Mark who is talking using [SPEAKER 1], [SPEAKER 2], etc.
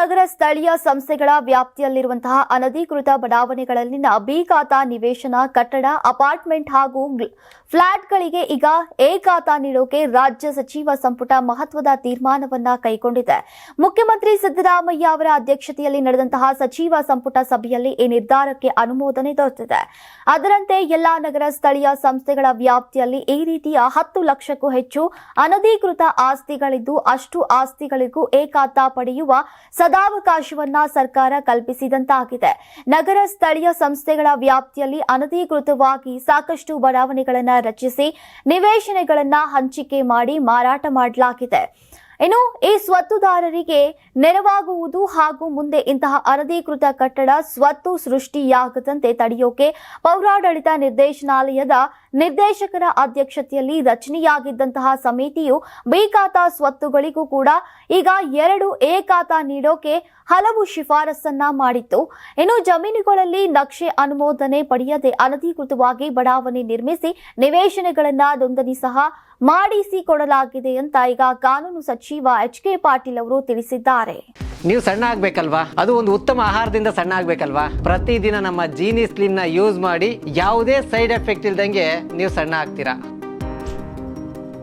[SPEAKER 1] ನಗರ ಸ್ಥಳೀಯ ಸಂಸ್ಥೆಗಳ ವ್ಯಾಪ್ತಿಯಲ್ಲಿರುವಂತಹ ಅನಧಿಕೃತ ಬಡಾವಣೆಗಳಲ್ಲಿನ ಬಿ ನಿವೇಶನ ಕಟ್ಟಡ, ಅಪಾರ್ಟ್ಮೆಂಟ್ ಹಾಗೂ ಫ್ಲಾಟ್ಗಳಿಗೆ ಈಗ ಎ ನೀಡೋಕೆ ರಾಜ್ಯ ಸಚಿವ ಸಂಪುಟ ಮಹತ್ವದ ತೀರ್ಮಾನವನ್ನ ಕೈಗೊಂಡಿದೆ. ಮುಖ್ಯಮಂತ್ರಿ ಸಿದ್ದರಾಮಯ್ಯ ಅವರ ಅಧ್ಯಕ್ಷತೆಯಲ್ಲಿ ನಡೆದಂತಹ ಸಚಿವ ಸಂಪುಟ ಸಭೆಯಲ್ಲಿ ಈ ನಿರ್ಧಾರಕ್ಕೆ ಅನುಮೋದನೆ ದೊರೆತಿದೆ. ಅದರಂತೆ ಎಲ್ಲಾ ನಗರ ಸ್ಥಳೀಯ ಸಂಸ್ಥೆಗಳ ವ್ಯಾಪ್ತಿಯಲ್ಲಿ ಈ ರೀತಿಯ ಹತ್ತು ಲಕ್ಷಕ್ಕೂ ಹೆಚ್ಚು ಅನಧಿಕೃತ ಆಸ್ತಿಗಳಿದ್ದು, ಅಷ್ಟು ಆಸ್ತಿಗಳಿಗೂ ಎ ಖಾತಾ ಪಡೆಯುವ ಸದಾವಕಾಶವನ್ನ ಸರ್ಕಾರ ಕಲ್ಪಿಸಿದಂತಾಗಿದೆ. ನಗರ ಸ್ಥಳೀಯ ಸಂಸ್ಥೆಗಳ ವ್ಯಾಪ್ತಿಯಲ್ಲಿ ಅನಧಿಕೃತವಾಗಿ ಸಾಕಷ್ಟು ಬಡಾವಣೆಗಳನ್ನು ರಚಿಸಿ, ನಿವೇಶನಗಳನ್ನು ಹಂಚಿಕೆ ಮಾಡಿ ಮಾರಾಟ ಮಾಡಲಾಗಿದೆ. ಇನ್ನು ಈ ಸ್ವತ್ತುದಾರರಿಗೆ ನೆರವಾಗುವುದು ಹಾಗೂ ಮುಂದೆ ಇಂತಹ ಅನಧಿಕೃತ ಕಟ್ಟಡ ಸ್ವತ್ತು ಸೃಷ್ಟಿಯಾಗದಂತೆ ತಡೆಯೋಕೆ ಪೌರಾಡಳಿತ ನಿರ್ದೇಶನಾಲಯದ ನಿರ್ದೇಶಕರ ಅಧ್ಯಕ್ಷತೆಯಲ್ಲಿ ರಚನೆಯಾಗಿದ್ದಂತಹ ಸಮಿತಿಯು ಬೇಕಾತ ಸ್ವತ್ತುಗಳಿಗೂ ಕೂಡ ಈಗ ಎರಡು ಏಕಾತ ನೀಡೋಕೆ ಹಲವು ಶಿಫಾರಸನ್ನ ಮಾಡಿತ್ತು. ಇನ್ನು ಜಮೀನುಗಳಲ್ಲಿ ನಕ್ಷೆ ಅನುಮೋದನೆ ಪಡೆಯದೆ ಅನಧಿಕೃತವಾಗಿ ಬಡಾವಣೆ ನಿರ್ಮಿಸಿ ನಿವೇಶನಗಳನ್ನ ನೋಂದಣಿ ಸಹ ಮಾಡಿಸಿಕೊಡಲಾಗಿದೆ ಅಂತ ಈಗ ಕಾನೂನು ಸಚಿವ ಎಚ್ ಕೆ ಪಾಟೀಲ್ ಅವರು ತಿಳಿಸಿದ್ದಾರೆ.
[SPEAKER 2] ನೀವು ಸಣ್ಣ ಆಗ್ಬೇಕಲ್ವಾ? ಅದು ಒಂದು ಉತ್ತಮ ಆಹಾರದಿಂದ ಸಣ್ಣ ಆಗ್ಬೇಕಲ್ವಾ? ಪ್ರತಿದಿನ ನಮ್ಮ ಜೀನಿ ಸ್ಲಿಮ್ನ ಯೂಸ್ ಮಾಡಿ ಯಾವುದೇ ಸೈಡ್ ಎಫೆಕ್ಟ್ ಇಲ್ದಂಗೆ ನೀವು ಸಣ್ಣ ಆಗ್ತೀರಾ?